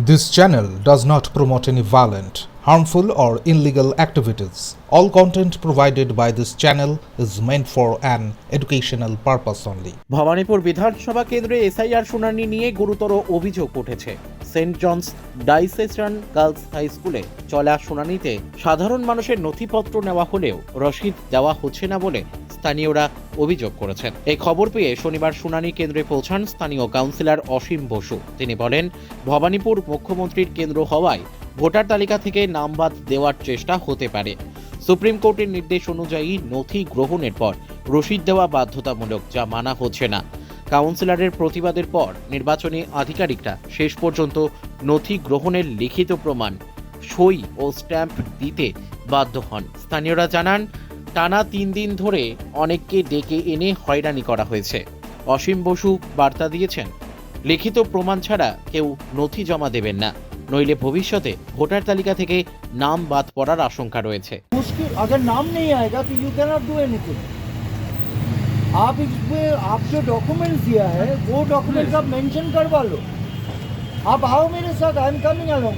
This channel does not promote any violent, harmful, or illegal activities. All content provided by this channel is meant for an educational purpose only. Bhabanipur বিধানসভা কেন্দ্রে SIR শুনানি নিয়ে গুরুতর অভিযোগ উঠেছে Saint John's Diocesan Girls High স্কুলে চলা শুনানিতে সাধারণ মানুষের নথিপত্র নেওয়া হলেও রসিদ দেওয়া হচ্ছে না বলে স্থানীয়রা অভিযোগ করেছেন। এই খবর পেয়ে শনিবার শুনানি কেন্দ্রে পৌঁছান স্থানীয় কাউন্সিলর অসীম বসু। তিনি বলেন, ভবানীপুর মুখ্যমন্ত্রীর কেন্দ্র হওয়ায় ভোটার তালিকা থেকে নাম বাদ দেওয়ার চেষ্টা হতে পারে। সুপ্রিম কোর্টের নির্দেশ অনুযায়ী নথি গ্রহণের পর রসিদ দেওয়া বাধ্যতামূলক, যা মানা হচ্ছে না। কাউন্সিলরের প্রতিবাদের পর নির্বাচনী আধিকারিকরা শেষ পর্যন্ত নথি গ্রহণের লিখিত প্রমাণ, সই ও স্ট্যাম্প দিতে বাধ্য হন। স্থানীয়রা জানান টানা তিন দিন ধরে অনেককে ডেকে এনে হয়রানি করা হয়েছে অসীম বসু বার্তা দিয়েছেন লিখিত প্রমাণ ছাড়া কেউ নথি জমা দেবেন না নইলে ভবিষ্যতে ভোটার তালিকা থেকে নাম বাদ পড়ার আশঙ্কা রয়েছে मुश्किल अगर नाम नहीं आएगा तो यू कैनॉट डू एनीथिंग आप इसमें आप जो डॉक्यूमेंट दिया है वो डॉक्यूमेंट आप मेंशन करवा लो आप आओ मेरे साथ आई एम कमिंग अलोंग